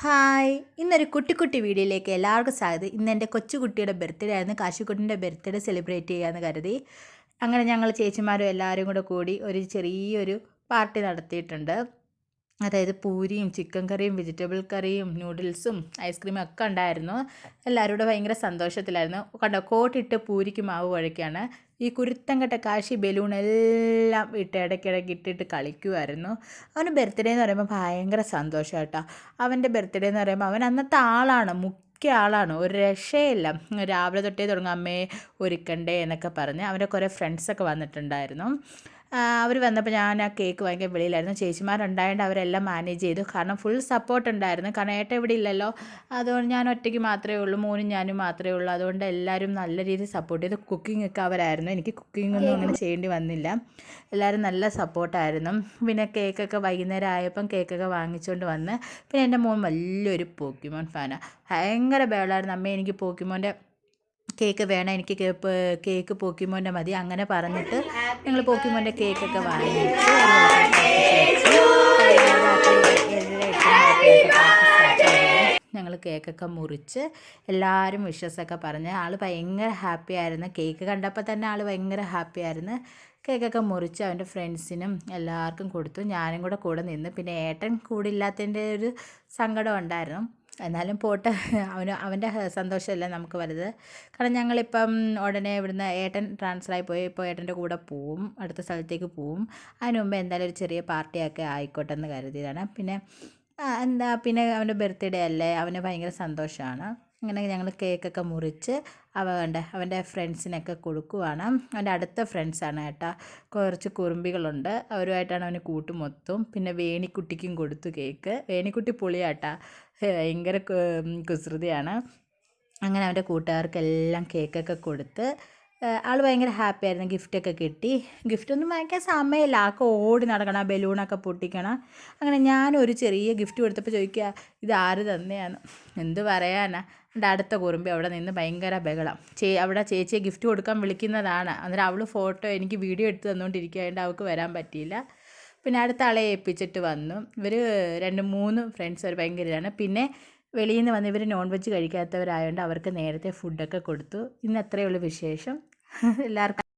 Hi ഇന്നൊരു കുട്ടി കുട്ടി വീഡിയോയിലേക്ക് എല്ലാവർക്കും സ്വാഗതം. ഇന്ന് എന്റെ കൊച്ചുകുട്ടിയുടെ ബർത്ത്ഡേ ആയിരുന്നു. കാശിക്കുട്ടിന്റെ ബർത്ത്ഡേ സെലിബ്രേറ്റ് ചെയ്യാമെന്ന് കരുതി. അങ്ങനെ ഞങ്ങൾ ചേച്ചിമാരും എല്ലാവരും കൂടെ കൂടി ഒരു ചെറിയൊരു പാർട്ടി നടത്തിയിട്ടുണ്ട്. അതായത് പൂരിയും ചിക്കൻ കറിയും വെജിറ്റബിൾ കറിയും നൂഡിൽസും ഐസ്ക്രീമും ഒക്കെ ഉണ്ടായിരുന്നു. എല്ലാവരും കൂടെ ഭയങ്കര സന്തോഷത്തിലായിരുന്നു. കണ്ടോ കോട്ടിട്ട് പൂരിക്ക് മാവ് കുഴയ്ക്കാണ് ഈ കുരുത്തം കെട്ട കാശി ബലൂൺ എല്ലാം ഇട്ട് ഇടയ്ക്കിടയ്ക്ക് ഇട്ടിട്ട് കളിക്കുമായിരുന്നു അവന് ബർത്ത്ഡേ എന്ന് പറയുമ്പോൾ ഭയങ്കര സന്തോഷം കേട്ടോ. അവന്റെ ബർത്ത്ഡേ എന്ന് പറയുമ്പോൾ അവൻ അന്നത്തെ ആളാണ് മുഖ്യ ആളാണ്. ഒരു രക്ഷയില്ല. രാവിലെ തൊട്ടേ തുടങ്ങും അമ്മയെ ഒരുക്കണ്ടേ എന്നൊക്കെ പറഞ്ഞ് അവന്റെ കുറേ ഫ്രണ്ട്സൊക്കെ വന്നിട്ടുണ്ടായിരുന്നു. അവർ വന്നപ്പോൾ ഞാൻ ആ കേക്ക് വാങ്ങിക്കാൻ വെളിയിലായിരുന്നു. ചേച്ചിമാരുണ്ടായതുകൊണ്ട് അവരെല്ലാം മാനേജ് ചെയ്തു. കാരണം ഫുൾ സപ്പോർട്ട് ഉണ്ടായിരുന്നു. കാരണം ഏട്ട ഇവിടെ ഇല്ലല്ലോ. അതുകൊണ്ട് ഞാൻ ഒറ്റയ്ക്ക് മാത്രമേ ഉള്ളൂ. മോനും ഞാനും മാത്രമേ ഉള്ളൂ. അതുകൊണ്ട് എല്ലാവരും നല്ല രീതിയിൽ സപ്പോർട്ട് ചെയ്തു. കുക്കിംഗ് ഒക്കെ അവരായിരുന്നു. എനിക്ക് കുക്കിംഗ് ഒന്നും അങ്ങനെ ചെയ്യേണ്ടി വന്നില്ല. എല്ലാവരും നല്ല സപ്പോർട്ടായിരുന്നു പിന്നെ കേക്കൊക്കെ വൈകുന്നേരം ആയപ്പം കേക്കൊക്കെ വാങ്ങിച്ചുകൊണ്ട് വന്ന്. പിന്നെ എന്റെ മോൻ വലിയൊരു പോക്കിമോൻ ഫാനാണ് ഭയങ്കര ബേളായിരുന്നു അമ്മ എനിക്ക് പോക്കിമോന്റെ കേക്ക് വേണം എനിക്ക് കേക്ക് പോക്കിമോന്റെ മതി അങ്ങനെ പറഞ്ഞിട്ട് ഞങ്ങൾ പോക്കിമോന്റെ കേക്കൊക്കെ വാങ്ങിച്ചു. ഞങ്ങൾ കേക്കൊക്കെ മുറിച്ച് എല്ലാവരും വിഷസൊക്കെ പറഞ്ഞ് ആൾ ഭയങ്കര ഹാപ്പി ആയിരുന്നു. കേക്ക് കണ്ടപ്പോൾ തന്നെ ആൾ ഭയങ്കര ഹാപ്പി ആയിരുന്നു. കേക്കൊക്കെ മുറിച്ച് അവന്റെ ഫ്രണ്ട്സിനും എല്ലാവർക്കും കൊടുത്തു. ഞാനും കൂടെ കൂടെ നിന്ന്. പിന്നെ ഏട്ടൻ കൂടില്ലാത്തതിന്റെ ഒരു സങ്കടം ഉണ്ടായിരുന്നു. എന്നാലും പോട്ടെ അവന് അവന്റെ സന്തോഷമല്ല നമുക്ക് വലുത്. കാരണം ഞങ്ങളിപ്പം ഉടനെ ഇവിടുന്ന് ഏട്ടൻ ട്രാൻസ്ഫറായി പോയി. ഇപ്പോൾ ഏട്ടന്റെ കൂടെ പോവും. അടുത്ത സ്ഥലത്തേക്ക് പോവും. അതിന് മുമ്പ് എന്തായാലും ഒരു ചെറിയ പാർട്ടിയൊക്കെ ആയിക്കോട്ടെ എന്ന് കരുതിയതാണ്. പിന്നെ എന്താ പിന്നെ അവന്റെ ബർത്ത്ഡേ അല്ലേ? അവന് ഭയങ്കര സന്തോഷമാണ്. അങ്ങനെ ഞങ്ങൾ കേക്കൊക്കെ മുറിച്ച് അവ കണ്ട അവന്റെ ഫ്രണ്ട്സിനൊക്കെ കൊടുക്കുവാണ്. അവന്റെ അടുത്ത ഫ്രണ്ട്സാണ് കേട്ടോ കുറച്ച് കുറുമ്പികളുണ്ട്. അവരുമായിട്ടാണ് അവന് കൂട്ടുമൊത്തും. പിന്നെ വേണിക്കുട്ടിക്കും കൊടുത്തു കേക്ക്. വേണിക്കുട്ടി പൊളിയാട്ടാ. ഭയങ്കര കുസൃതിയാണ്. അങ്ങനെ അവന്റെ കൂട്ടുകാർക്കെല്ലാം കേക്കൊക്കെ കൊടുത്ത് ആൾ ഭയങ്കര ഹാപ്പി ആയിരുന്നു. ഗിഫ്റ്റൊക്കെ കിട്ടി. ഗിഫ്റ്റൊന്നും വാങ്ങിക്കാൻ സമയമില്ല. ആൾക്ക് ഓടി നടക്കണം ബലൂണൊക്കെ പൊട്ടിക്കണം. അങ്ങനെ ഞാനൊരു ചെറിയ ഗിഫ്റ്റ് കൊടുത്തപ്പോൾ ചോദിക്കുക ഇത് ആര് തന്നെയാണ് എന്ത് പറയാനാ? എന്റെ അടുത്ത കുറുമ്പി അവിടെ നിന്ന് ഭയങ്കര ബഹളം. ചേ അവിടെ ചേച്ചിയെ ഗിഫ്റ്റ് കൊടുക്കാൻ വിളിക്കുന്നതാണ്. അന്നേരം അവൾ ഫോട്ടോ എനിക്ക് വീഡിയോ എടുത്ത് തന്നുകൊണ്ടിരിക്കുകയായതുകൊണ്ട് അവൾക്ക് വരാൻ പറ്റിയില്ല. പിന്നെ അടുത്ത ആളെ ഏൽപ്പിച്ചിട്ട് വന്നു. ഇവർ രണ്ട് മൂന്ന് ഫ്രണ്ട്സ് അവർ ഭയങ്കര ഇതാണ്. പിന്നെ വെളിയിൽ നിന്ന് വന്ന് ഇവർ നോൺ വെജ് കഴിക്കാത്തവരായതുകൊണ്ട് അവർക്ക് നേരത്തെ ഫുഡൊക്കെ കൊടുത്തു. ഇന്ന് അത്രയേ ഉള്ളൂ വിശേഷം. എല്ലാവർക്കും